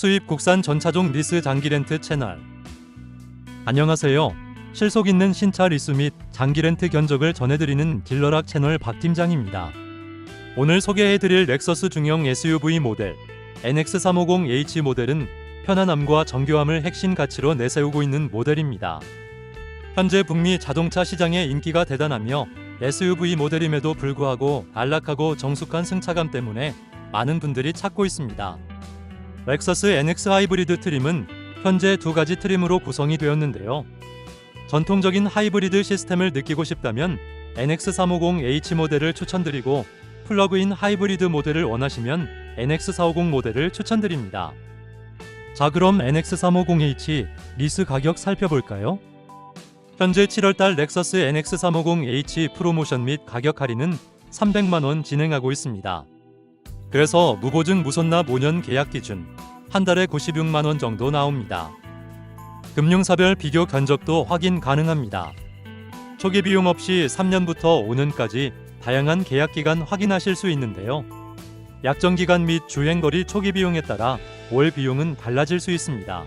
수입 국산 전차종 리스 장기 렌트 채널. 안녕하세요. 실속 있는 신차 리스 및 장기 렌트 견적을 전해드리는 딜러락 채널 박 팀장입니다. 오늘 소개해드릴 렉서스 중형 SUV 모델 NX350H 모델은 편안함과 정교함을 핵심 가치로 내세우고 있는 모델입니다. 현재 북미 자동차 시장의 인기가 대단하며 SUV 모델임에도 불구하고 안락하고 정숙한 승차감 때문에 많은 분들이 찾고 있습니다. 렉서스 NX 하이브리드 트림은 현재 두 가지 트림으로 구성이 되었는데요. 전통적인 하이브리드 시스템을 느끼고 싶다면 NX350H 모델을 추천드리고 플러그인 하이브리드 모델을 원하시면 NX450 모델을 추천드립니다. 자 그럼 NX350H 리스 가격 살펴볼까요? 현재 7월달 렉서스 NX350H 프로모션 및 가격 할인은 300만원 진행하고 있습니다. 그래서 무보증 무손납 5년 계약 기준 한 달에 96만 원 정도 나옵니다. 금융사별 비교 견적도 확인 가능합니다. 초기 비용 없이 3년부터 5년까지 다양한 계약 기간 확인하실 수 있는데요. 약정 기간 및 주행 거리 초기 비용에 따라 월 비용은 달라질 수 있습니다.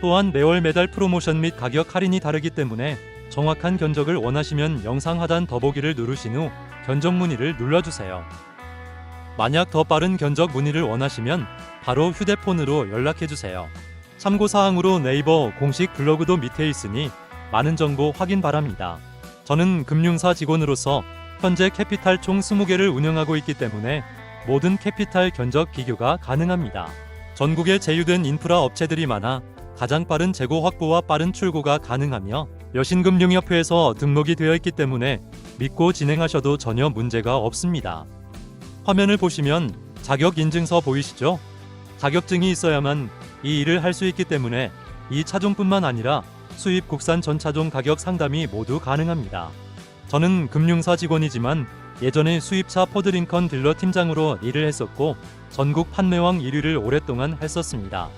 또한 매월 매달 프로모션 및 가격 할인이 다르기 때문에 정확한 견적을 원하시면 영상 하단 더보기를 누르신 후 견적 문의를 눌러주세요. 만약 더 빠른 견적 문의를 원하시면 바로 휴대폰으로 연락해 주세요. 참고 사항으로 네이버 공식 블로그도 밑에 있으니 많은 정보 확인 바랍니다. 저는 금융사 직원으로서 현재 캐피탈 총 20개를 운영하고 있기 때문에 모든 캐피탈 견적 비교가 가능합니다. 전국에 제휴된 인프라 업체들이 많아 가장 빠른 재고 확보와 빠른 출고가 가능하며 여신금융협회에서 등록이 되어 있기 때문에 믿고 진행하셔도 전혀 문제가 없습니다. 화면을 보시면 자격 인증서 보이시죠? 자격증이 있어야만 이 일을 할 수 있기 때문에 이 차종뿐만 아니라 수입 국산 전 차종 가격 상담이 모두 가능합니다. 저는 금융사 직원이지만 예전에 수입차 포드링컨 딜러 팀장으로 일을 했었고 전국 판매왕 1위를 오랫동안 했었습니다.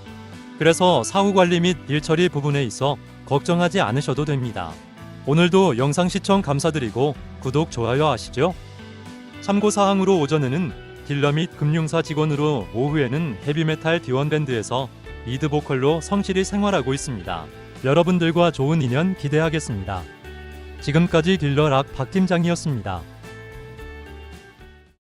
그래서 사후 관리 및 일 처리 부분에 있어 걱정하지 않으셔도 됩니다. 오늘도 영상 시청 감사드리고 구독, 좋아요 하시죠. 참고사항으로 오전에는 딜러 및 금융사 직원으로 오후에는 헤비메탈 디원밴드에서 리드 보컬로 성실히 생활하고 있습니다. 여러분들과 좋은 인연 기대하겠습니다. 지금까지 딜러 락 박 팀장이었습니다.